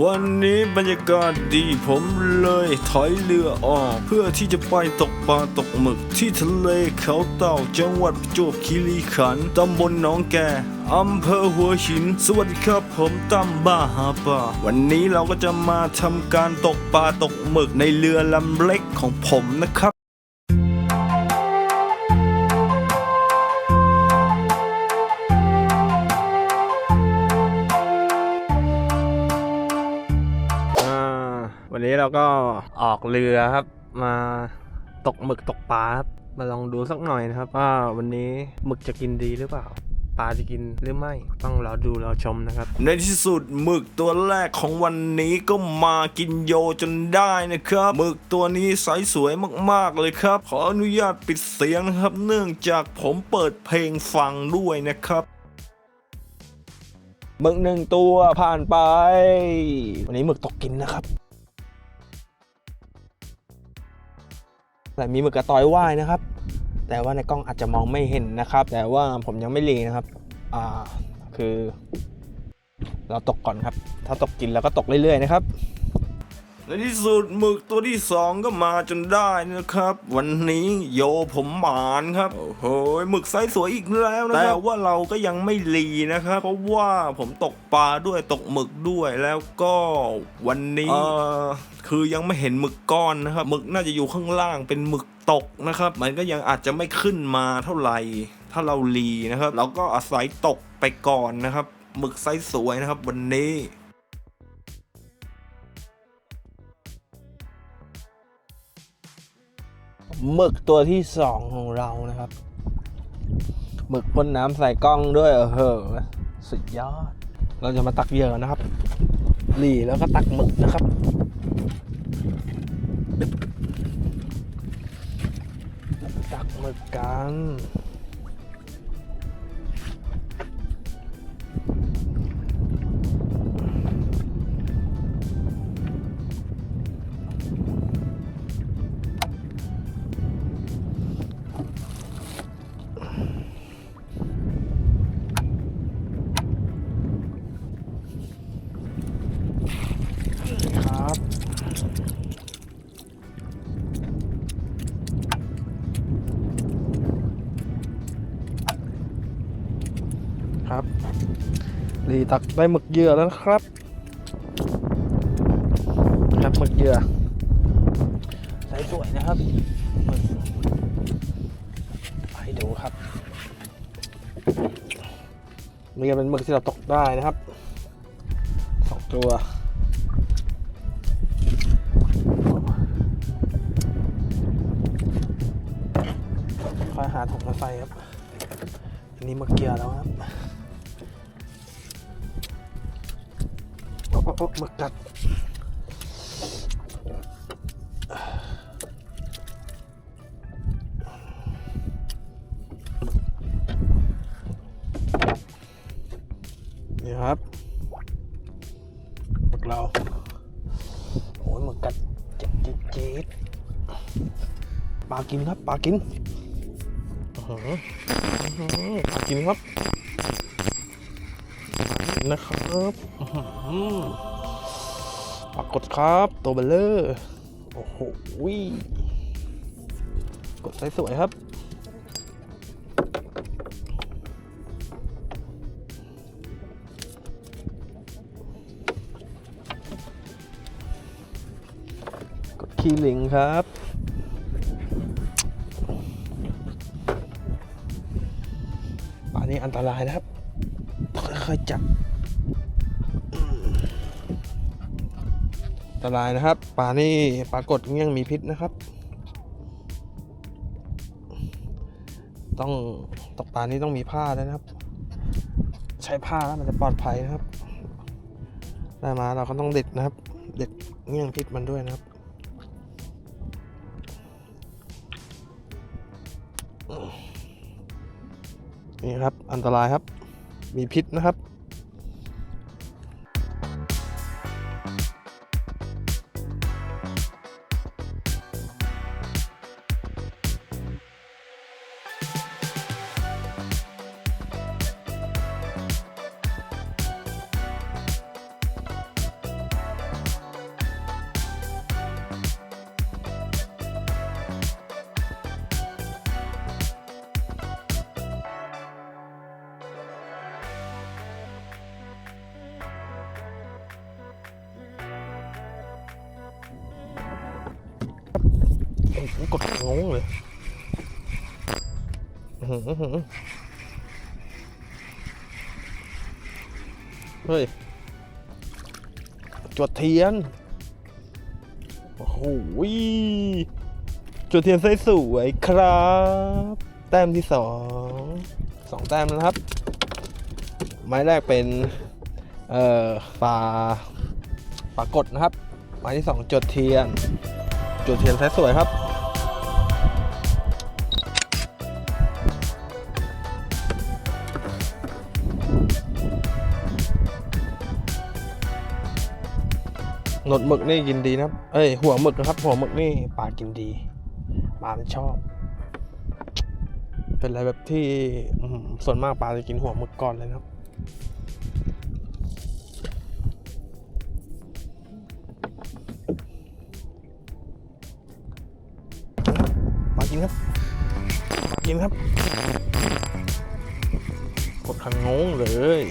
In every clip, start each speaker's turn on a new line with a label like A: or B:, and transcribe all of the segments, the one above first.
A: วันนี้บรรยากาศดีผมเลยถอยเรือออก เพื่อที่จะไปตกปลาตกหมึกที่ทะเลเขาเต่าจังหวัดประจวบคีรีขันธ์ตำบลหนองแกอำเภอหัวหิน สวัสดีครับผมตั้มบ้าหาปลาวันนี้เราก็จะมาทำการตกปลาตกหมึกในเรือลำเล็กของผมนะครับ
B: เราก็ออกเรือครับ มาตกหมึกตกปลาครับมาลองดูสักหน่อยนะครับว่าวันนี้หมึกจะกินดีหรือเปล่าปลาจะกินหรือไม่ต้องรอดูรอชมนะครับ
A: ในที่สุดหมึกตัวแรกของวันนี้ก็มากินโยจนได้นะครับหมึกตัวนี้ใสสวยมากๆเลยครับ ขออนุญาตปิดเสียงนะครับ เนื่องจากผมเปิดเพลงฟังด้วยนะครับหมึกหนึ่งตัวผ่านไป
B: วันนี้หมึกตกกินนะครับ แต่มีหมึกกระตอยว่ายนะครับ แต่ว่าในกล้องอาจจะมองไม่เห็นนะครับ แต่ว่าผมยังไม่รีนะครับอ่าคือ เราตกก่อนครับ ถ้าตกกินเราก็ตกเรื่อยๆนะครับ
A: ในที่สุดหมึกตัวที่สองก็มาจนได้นะครับ วันนี้โยผมหมานครับโอ้โหหมึกไซส์สวยอีกแล้วนะครับแต่ว่าเราก็ยังไม่รีนะครับ เพราะว่าผมตกปลาด้วยตกหมึกด้วยแล้วก็วันนี้เออคือยังไม่เห็นหมึกก้อนนะครับหมึกน่าจะอยู่ข้างล่างเป็นหมึกตกนะครับ มันก็ยังอาจจะไม่ขึ้นมาเท่าไหร่ถ้าเรารีนะครับ เราก็อาศัยตกไปก่อนนะครับหมึกไซส์สวยนะครับ วันนี้
B: หมึกตัวที่สองของเรานะครับหมึกพ่นน้ำใส่กล้องด้วยเออเหอสุดยอด เราจะมาตักเหยื่อนะครับ หลีแล้วก็ตักหมึกนะครับตักหมึกกัน ครับรีตักได้หมึกเหยื่อแล้วนะครับครับหมึกเหยื่อใสสวยนะครับหมึกให้ดูครับนี่ก็เป็นหมึกที่เราตกได้นะครับสองตัวคอยหาถุงมาใส่ครับอันนี้มาเกียร์แล้วครับ โอ้โอ้โอ้หมึกกัดนี่ครับหมึกเราโอ้ยหมึกกัดเจ็บจี๊ดจี๊ดปลากินครับปลากินอื้อหืออื้อหือปลากินครับนะครับอื้อหือ ปรากฏครับ ตัวเบลเลอร์ โอ้โหกดสวยๆครับ กดคีย์ลิงครับป่านี้อันตรายนะครับค่อยๆจับ ตรายนะครับป่านี่ปรากฏยังมีพิษนะครับ ต้องตกปลานี้ต้องมีผ้าด้วยนะครับ ใช้ผ้าแล้วมันจะปลอดภัยนะครับ ได้มาเราก็ต้องเด็ดนะครับ เด็ดเงี้ยงพิษมันด้วยนะครับนี่ครับอันตรายครับ มีพิษนะครับ อ้โหกดงงเลยเฮ้ย จวดเทียน โอ้โหจวดเทียนใสสวยครับ แต้มที่สอง สองแต้มนะครับ ไม้แรกเป็น เอ่อปลาปลากดนะครับ ไม้ที่สองจดเทียนจดเทียนสวยครับ หนดหมึกนี่กินดีนะครับเอ้ยหัวหมึกนะครับ หัวหมึกนี่ปลากินดีปลาชอบ เป็นอะไรแบบที่ส่วนมากปลาจะกินหัวหมึกก่อนเลยนะครับปลากินครับปลากินครับกดคันงงเลย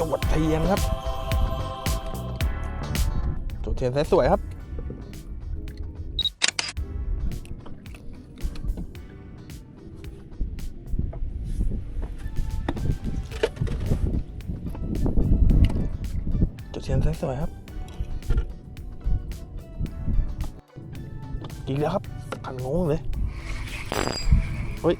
B: จวดเทียนครับจวดเทียนสวยๆครับจดเทียนสวยๆครับอีกแล้วครับขันงงเลยเฮ้ย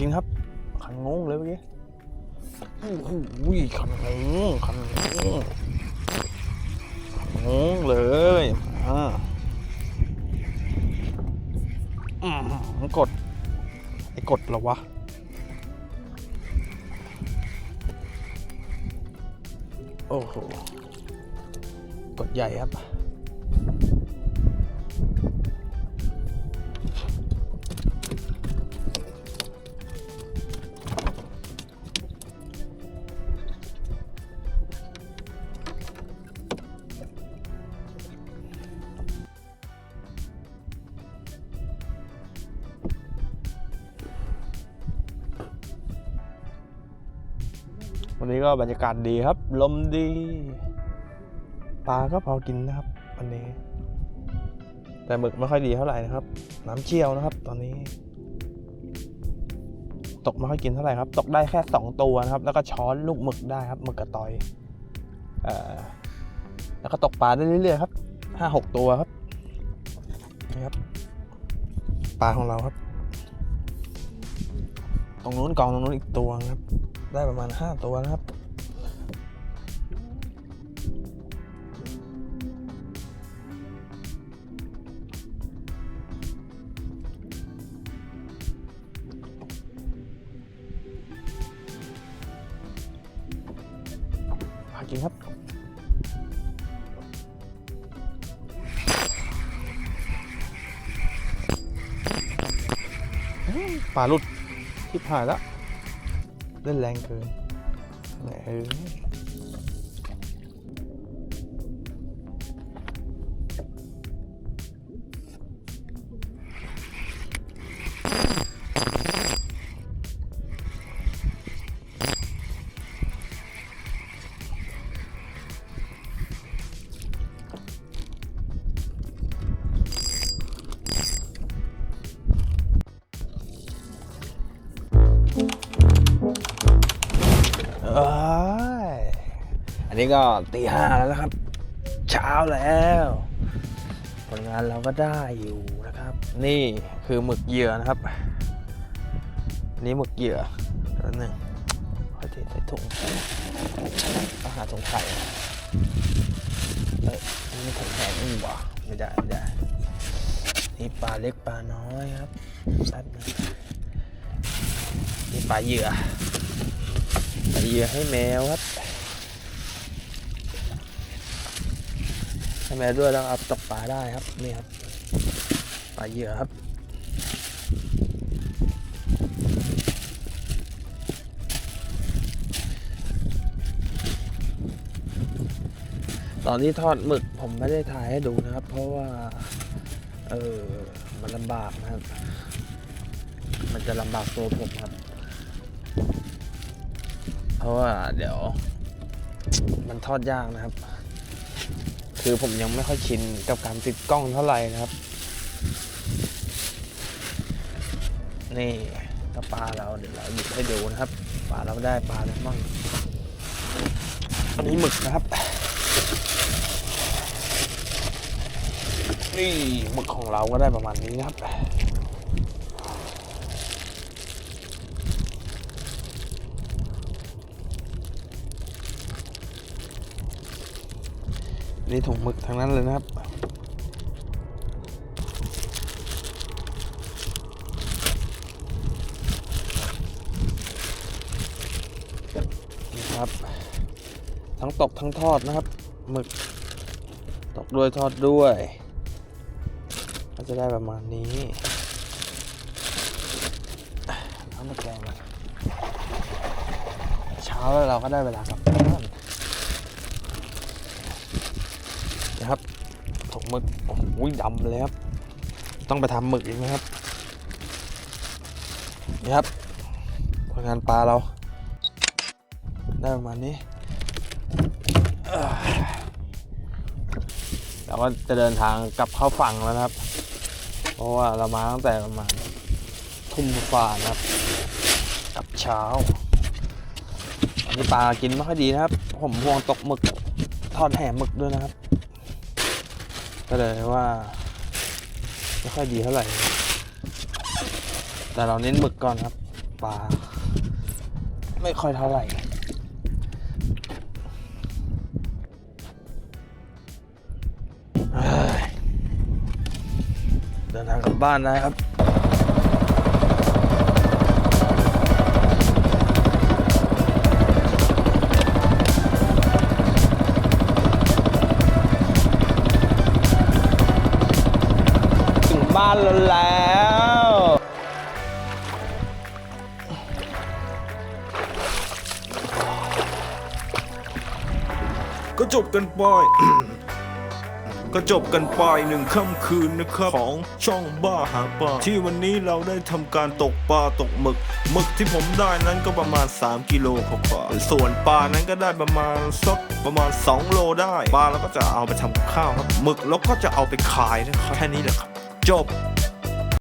B: กินครับ ขันงงเลยเมื่อกี้โอ้โหขันงงขันงงขันงงเลยอ่ากด ไอ้กดเหรอวะโอ้โห กดใหญ่ครับ วันนี้ก็บรรยากาศดีครับ ลมดีปลาก็พอกินนะครับ วันนี้ แต่หมึกไม่ค่อยดีเท่าไหร่นะครับ น้ำเชี่ยวนะครับ ตอนนี้ ตกไม่ค่อยกินเท่าไหร่ครับ ตกได้แค่สองตัวนะครับ แล้วก็ช้อนลูกหมึกได้ครับหมึกกระตอยอแล้วก็ตกปลาได้เรื่อยๆครับห้าหกตัวครับนี่ครับปลาของเราครับ ตรงนู้นกองตรงนู้นอีกตัวครับ ได้ประมาณ 5 ตัวนะครับหากินครับปลาหลุดทิพหายแล้ว เล่ นี้ก็ตีห้าแล้วนะครับ เช้าแล้วผลงานเราก็ได้อยู่นะครับ นี่คือหมึกเหยื่อนะครับ นี่หมึกเหยื่อแล้วหนึ่งขอเทใส่ถุงอาหารถุงไข่เอ้ยนี่ถุงแข็งนี่หว่ไม่ได้ไม่ได้ นี่ปลาเล็กปลาน้อยครับแป๊บนึงนี่ปลาเหยื่อปลาเหยื่อให้แมวครับ ให้ แมวด้วยแล้วเอาตกปลาได้ครับนี่ครับปลาเหยื่อครับตอนที่ทอดหมึกผมไม่ได้ถ่ายให้ดูนะครับ เพราะว่า เออมันลำบากนะครับ มันจะลำบากตัวผมครับ เพราะว่าเดี๋ยว มันทอดยากนะครับ คือผมยังไม่ค่อยชินกับการติดกล้องเท่าไหร่นะครับ นี่ถ้าปลาเราเดี๋ยวเราหยิบให้ดูนะครับปลาเราได้ปลาอะไรบ้างอันนี้หมึกนะครับ นี่หมึกของเราก็ได้ประมาณนี้นะครับ นี่ถุงหมึกทั้งนั้นเลยนะครับ นี่ครับ ทั้งตกทั้งทอดนะครับหมึกตกด้วยทอดด้วยก็จะได้ประมาณนี้เอามาแกงกันเช้าแล้วเราก็ได้เวลากลับถุงห มึกโอ้โหดำเลยครับ ต้องไปทำหมึกอีกไหมครับ นี่ครับผลงานปลาเรา ได้ประมาณนี้เราก็จะเดินทางกลับเข้าฝั่งแล้วนะครับ เพราะว่าเรามาตั้งแต่ประมาณทุ่มฝ่านะครับกับเช้าอันนี้ปลากินไม่ค่อยดีนะครับ ผมห่วงตกหมึกทอดแห่หมึกด้วยนะครับ ก็เลยว่าไม่ค่อยดีเท่าไหร่ แต่เราเน้นหมึกก่อนครับปลาไม่ค่อยเท่าไหร่เดินทางกลับบ้านนะครับ
A: ก็จบกันไป ก็จบกันไปหนึ่งค่ำคืนนะครับ ของช่องบ้าหาปลาที่วันนี้เราได้ทำการตกปลาตกหมึกหมึกที่ผมได้นั้นก็ประมาณ 3 กิโลกว่าส่วนปลานั้นก็ได้ประมาณสักประมาณ 2 โลได้ปลาเราก็จะเอาไปทำข้าวครับหมึกเราก็จะเอาไปขายนะครับแค่นี้แหละครับ จบ